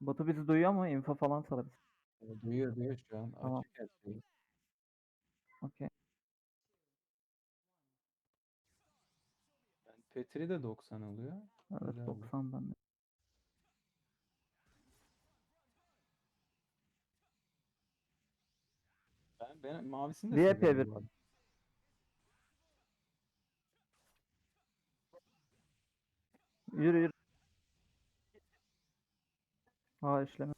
Botu bizi duyuyor mu? Info falan sorarız. E, Duyuyor duyuyor şu an. Tamam. Açık her. Okey. Ben Petri de 90 oluyor. Evet Güzel bu. 90 bende. Ben, ben mavisini de Diye seviyorum P1. bu arada. Yürü yürü. Aa işleme.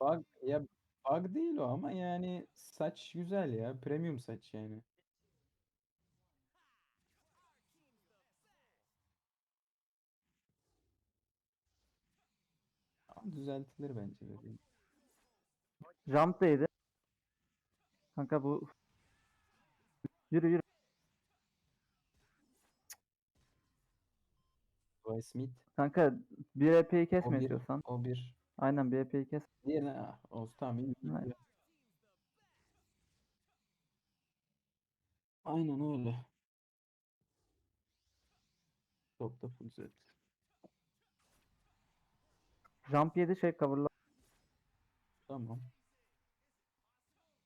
Bug, ya bug değil o ama yani saç güzel ya. Premium saç yani. Ama düzeltilir bence böyle. Jump değdi. Kanka bu yürü yürü. Dwight Smith. Kanka bir EP'yi O kesme bir. istiyorsan. O bir. Aynen bir EP'yi kes. Diğerine ah, olsun tamam. iyi, Aynen. Aynen öyle. Da full set. Jump yedi şey coverla. Tamam.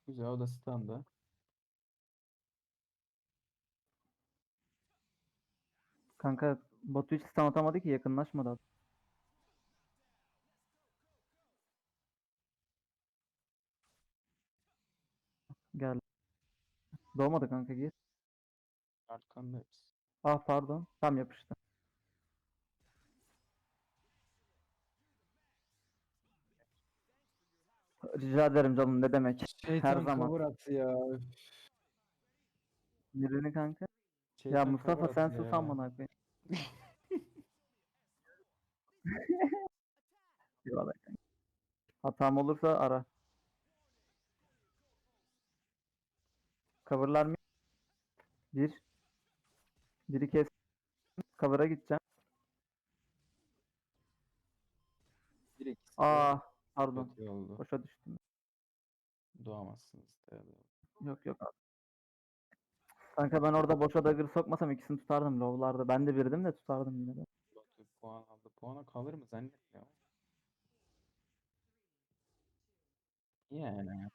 Güzel o da standa. Kanka botu hiç stun atamadı ki yakınlaşmadı. Gel. Doğmadı kanka gir. Arkandayız. Ah pardon. Tam yapıştı. Rica ederim canım ne demek. Şeytan zaman. cover attı ya. Birini kanka. Ya Şeytan Mustafa cover sen attı sus ya. amına koyayım. Eyvallah kanka. Hatam olursa ara. Coverlar mı? Bir. Biri kes. Cover'a gideceğim. De Aa pardon. kötü oldu. Boşa düştüm. Doğamazsınız. Yok yok abi. Kanka ben orada boşa dagger sokmasam ikisini tutardım low'larda. Ben de birdim de tutardım yine de. Batu puan aldı. Puana kalır mı zannetmiyorum. Yani.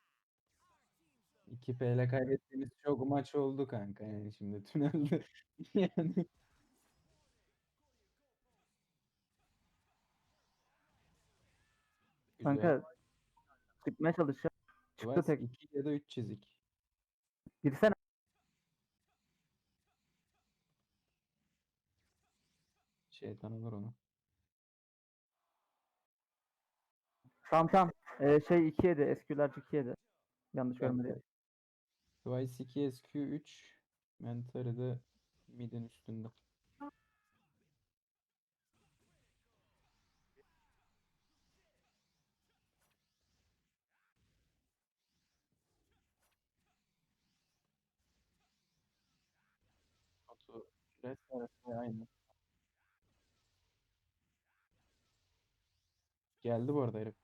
2 P ile kaybettiğimiz çok maç oldu kanka yani şimdi tünelde. yani. Kanka çıkmaya çalışacağım. Çıktı tek. 2 ya da 3 çizik. Girsene. Şeytan olur onu. Tamam tamam. Ee, şey 2 yedi. SQ'ler 2 yedi. Yanlış Evet, görmedi. Twice 2 SQ 3. Mentari de midin üstünde. Batu res arası aynı. Geldi bu arada herif.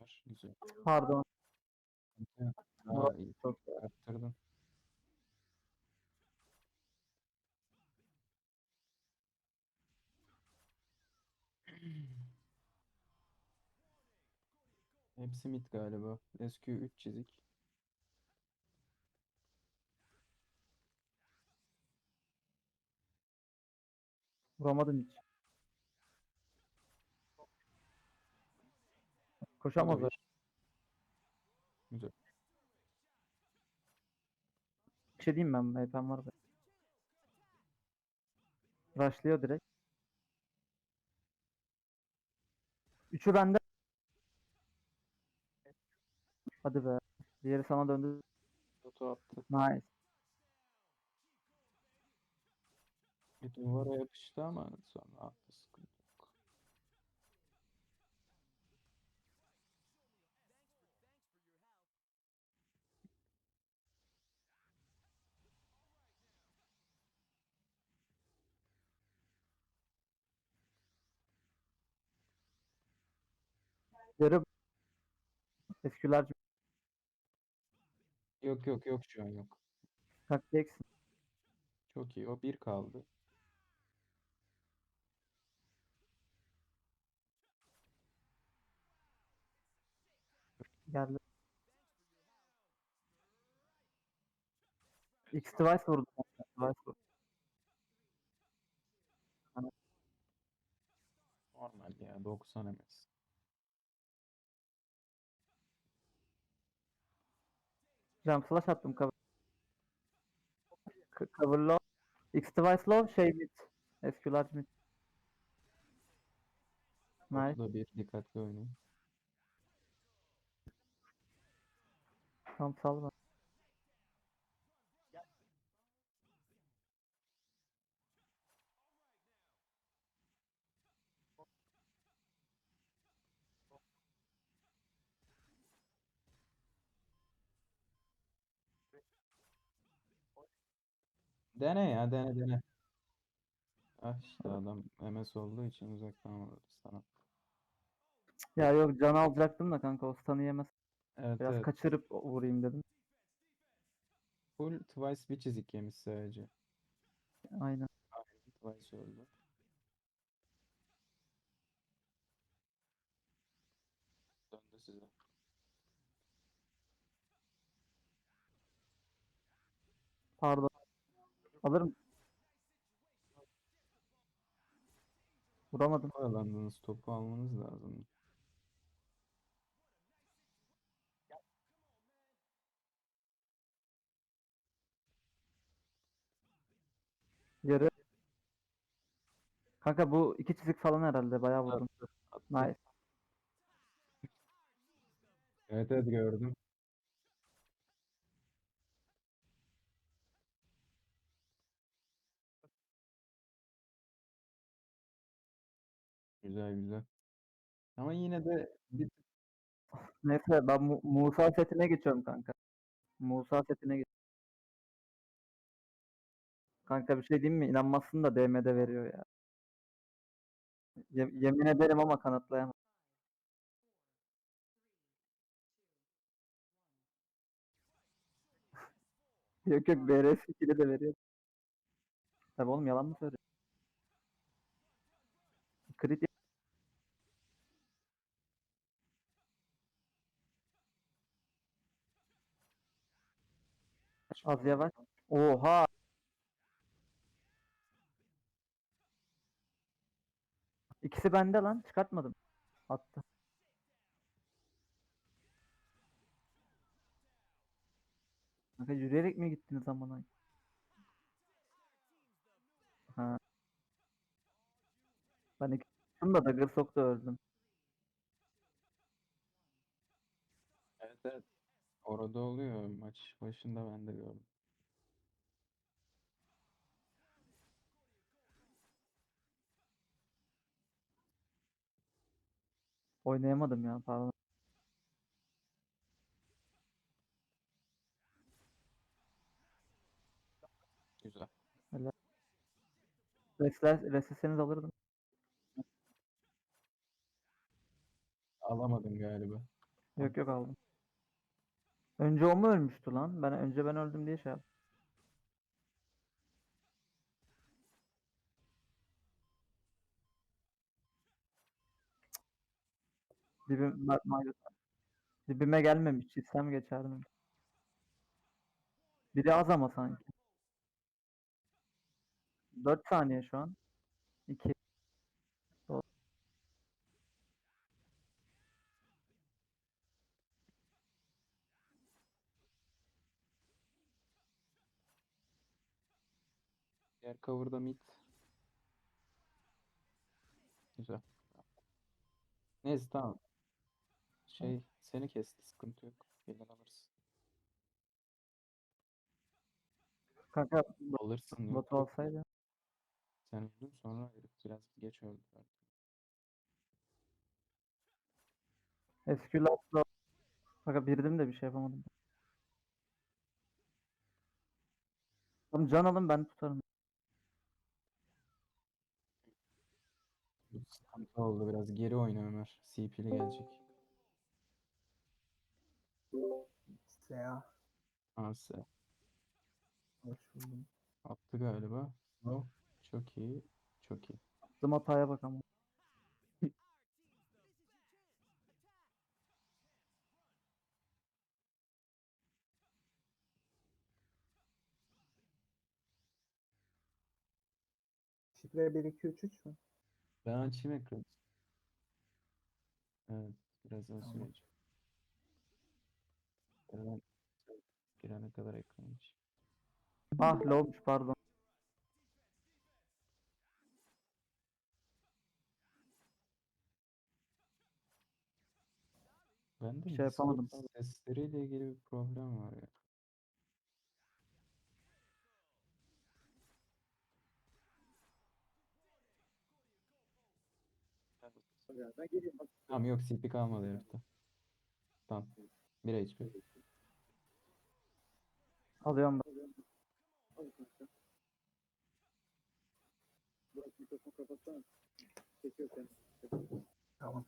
Var, Güzel. Pardon. İyi. Çok Arttırdın. Hepsi mid galiba. SQ 3 çizik. Vuramadım hiç. Koşamazlar. Güzel. Bir şey diyeyim ben. VP'm var da. Rushlıyor direkt. Üçü bende. Hadi be. Diğeri sana döndü. Batu attı. Nice. Bir duvara yapıştı ama sonra. Sıkıntı yok. Diğeri SQ'ler yok yok yok şu an yok. Kalkacaksın. Çok iyi. O bir kaldı. Geldi. X device vurdu. Device vurdu. Normal ya 90 MS. Jump flash attım cover. Cover low. X device low şey mid. SQ large mid. Nice. Bu da bir dikkatli oynayın. Tam sal bana. Dene ya dene dene. Ah işte adam MS olduğu için uzaktan vurdu sana. Ya yok can alacaktım da kanka o stun'ı yemez. Evet Biraz evet. kaçırıp vurayım dedim. Full Twice bir çizik yemiş sadece. Aynen. Twice öldü. Döndü size. Pardon. Alırım. Vuramadım. Oyalandığınız topu almanız lazım. Yarı. Kanka bu iki çizik falan herhalde bayağı vurdum. Nice. Evet evet gördüm. Güzel güzel. Ama yine de bir Neyse ben Mu- Musa setine geçiyorum kanka. Musa setine geç. Kanka bir şey diyeyim mi? İnanmazsın da DM'de veriyor ya. Ye- yemin ederim ama kanıtlayamam. Yok yok BRS 2'de de veriyor. Tabii oğlum yalan mı söylüyor? Crit az yavaş. Oha! İkisi bende lan. Çıkartmadım. Attı. Kanka yürüyerek mi gittiniz amına? Ha. Ben iki da dagger soktu öldüm. evet evet. Orada oluyor. Maç başında ben de gördüm. Oynayamadım ya pardon. Güzel. Resler, resleseniz alırdım. Alamadın galiba. Yok yok aldım. Önce o mu ölmüştü lan? Ben önce ben öldüm diye şey yaptım. Dibim, dibime gelmemiş. Çizsem geçerdim. Biri az ama sanki. 4 saniye şu an. 2. Diğer cover'da mid. Güzel. Neyse tamam. Şey seni kesti sıkıntı yok. Gelir alırsın. Kanka Alırsın bot yok. olsaydı. Sen öldün sonra herif biraz geç öldü. SQL atla. Kanka birdim de bir şey yapamadım. Oğlum can alın ben tutarım. Sıkıntı oldu biraz. Geri oyna Ömer. CP'li gelecek. Ya. AS. Hoş buldum. Attı galiba. No. Çok iyi. Çok iyi. Yaptığım hataya bak ama. Şifre 1 2 3 3 mü? Ben açayım ekranı. Evet. Birazdan Tamam. söyleyeceğim. Ben girene kadar ekran. Ah lowmuş pardon. Ben de Şey yapamadım. Sesleriyle ilgili bir problem var ya. Tamam yok CP kalmadı herifte. Tamam. 1 HP. Alıyorum ben. Tamam.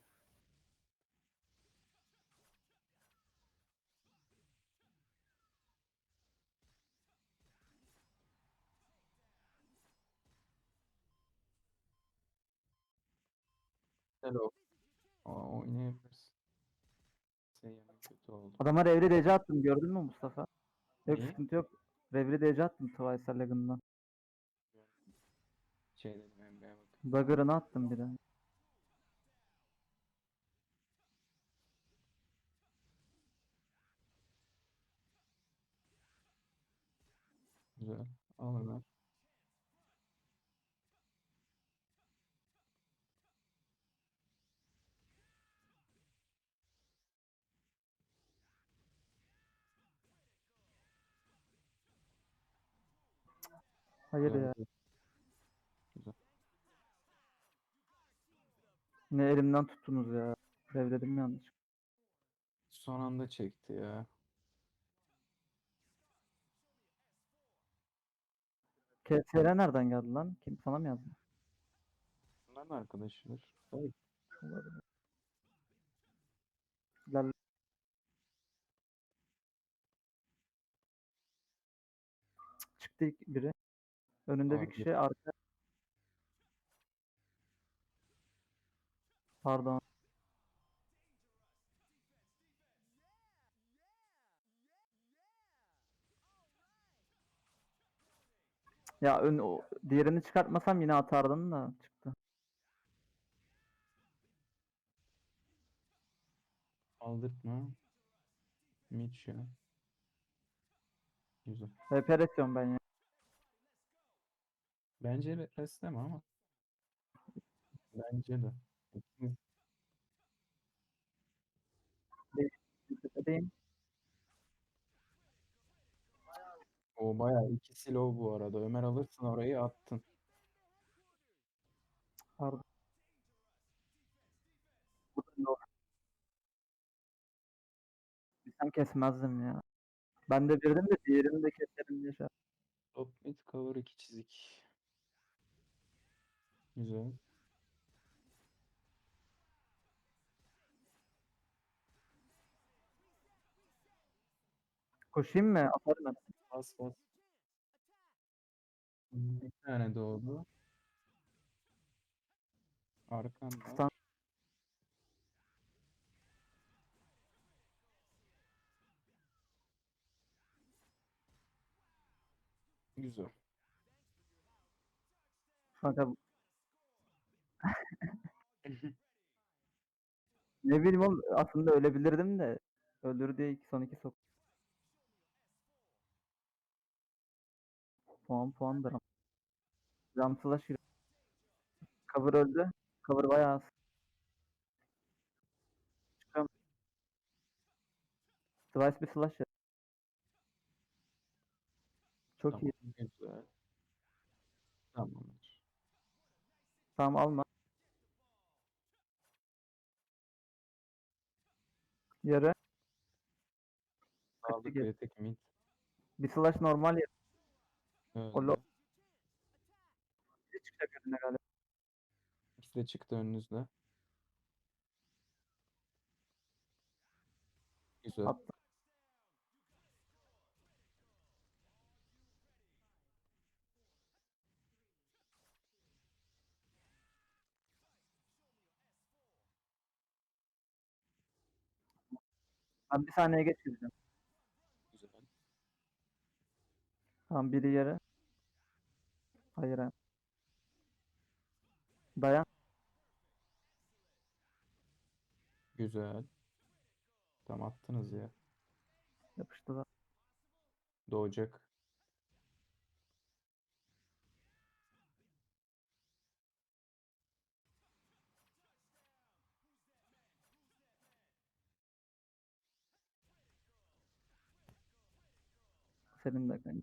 Hello. Aa, oynayabilirsin. Senin kötü oldu. Adama revri DC attım gördün mü Mustafa? Yok Neyi? sıkıntı yok. Revri DC attım Twice'er Legend'dan. Şey dedim Emre'ye bak. Dagger'ını attım bir de. Güzel. Al. Hayır ya. güzel. Ne elimden tuttunuz ya. Revledim yanlış. Son anda çekti ya. KTR nereden geldi lan? Kim sana mı yazdı? Bunların arkadaşıdır. Olabilir. Lal- Çıktı ilk biri. Önünde bir Abi. kişi arka. Pardon. Ya ön o diğerini çıkartmasam yine atardın da çıktı. Aldırtma. Şu an. Güzel. Resiyorum ben ya. Bence resleme ama. Bence de. Tepedeyim. O bayağı ikisi low bu arada. Ömer alırsın orayı attın. Pardon. Bilsem kesmezdim ya. Ben de birdim de diğerini de keserim diye şey. Top mid cover 2 çizik. Güzel. Koşayım mı? Atarım ben. Bas bas. Bir tane doğdu. Arkanda. Stun. Güzel. Kanka ne bileyim oğlum aslında ölebilirdim de öldür diye iki son iki sok. Puan puandır ama. Jump slash yürü. Cover öldü. Cover bayağı az. Twice bir slash yap. Çok Tamam. iyi. Güzel. Tamamdır. Tamam alma. Yarı. Aldık geri. kritik mid. Bir slash normal yap. Öldü. lo- Çıkacak önüne galiba. İkisi de çıktı önünüzde. Güzel. Attım. Ben bir saniye geç gireceğim. Güzel. Tamam biri yere. Hayır ha. Dayan. Güzel. Tam attınız ya. Yapıştı da. Doğacak. Senin de kanki.